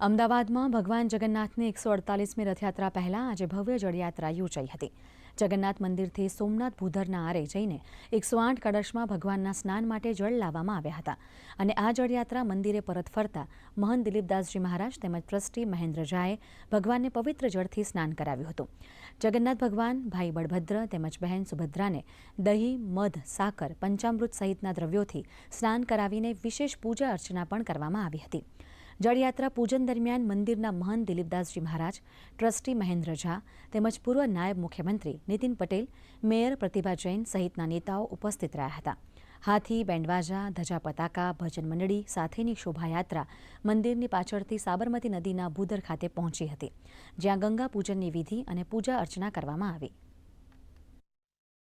અમદાવાદમાં ભગવાન જગન્નાથની એકસો અડતાલીસમી રથયાત્રા પહેલા આજે ભવ્ય જળયાત્રા યોજાઈ હતી. જગન્નાથ મંદિરથી સોમનાથ ભૂધરના આરે જઈને એકસો આઠ કળશમાં ભગવાનના સ્નાન માટે જળ લાવવામાં આવ્યા હતા અને આ જળયાત્રા મંદિરે પરત ફરતા મહંત દિલીપદાસજી મહારાજ તેમજ ટ્રસ્ટી મહેન્દ્ર ઝાએ ભગવાનને પવિત્ર જળથી સ્નાન કરાવ્યું હતું. જગન્નાથ ભગવાન, ભાઈ બળભદ્ર તેમજ બહેન સુભદ્રાને દહીં, મધ, સાકર, પંચામૃત સહિતના દ્રવ્યોથી સ્નાન કરાવીને વિશેષ પૂજા અર્ચના પણ કરવામાં આવી હતી. જળયાત્રા પૂજન દરમિયાન મંદિરના મહંત દિલીપદાસજી મહારાજ ટ્રસ્ટી મહેન્દ્ર ઝા તેમજ પૂર્વ નાયબ મુખ્યમંત્રી નીતિન પટેલ મેયર પ્રતિભા જૈન સહિતના નેતાઓ ઉપસ્થિત રહ્યા હતા હાથી બેન્ડવાજા ધજા પતાકા ભજન મંડળી સાથેની શોભાયાત્રા મંદિરની પાછળથી સાબરમતી નદીના ભૂદર ખાતે પહોંચી હતી જ્યાં ગંગા પૂજનની વિધિ અને પૂજા અર્ચના કરવામાં આવી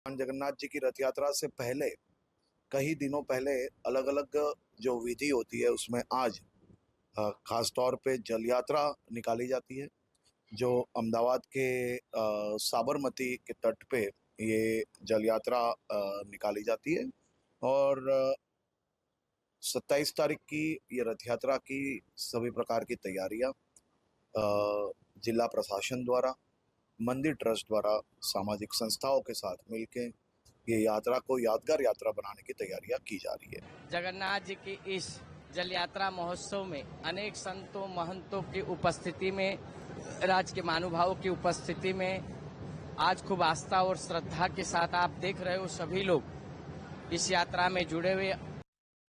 भगवान जगन्नाथ जी की रथ यात्रा से पहले कई दिनों पहले अलग अलग जो विधि होती है उसमें आज अ, खास तौर पे जल यात्रा निकाली जाती है, जो अहमदाबाद के साबरमती के तट पे ये जल यात्रा निकाली जाती है और सत्ताईस तारीख की ये रथ यात्रा की सभी प्रकार की तैयारियाँ जिला प्रशासन द्वारा, मंदिर ट्रस्ट द्वारा सामाजिक संस्थाओं के साथ मिलकर ये यात्रा को यादगार यात्रा बनाने की तैयारियाँ की जा रही है। जगन्नाथ जी की इस जल यात्रा महोत्सव में अनेक संतों, महंतों की उपस्थिति में राज्य के महानुभावों की उपस्थिति में आज खूब आस्था और श्रद्धा के साथ आप देख रहे हो सभी लोग इस यात्रा में जुड़े हुए।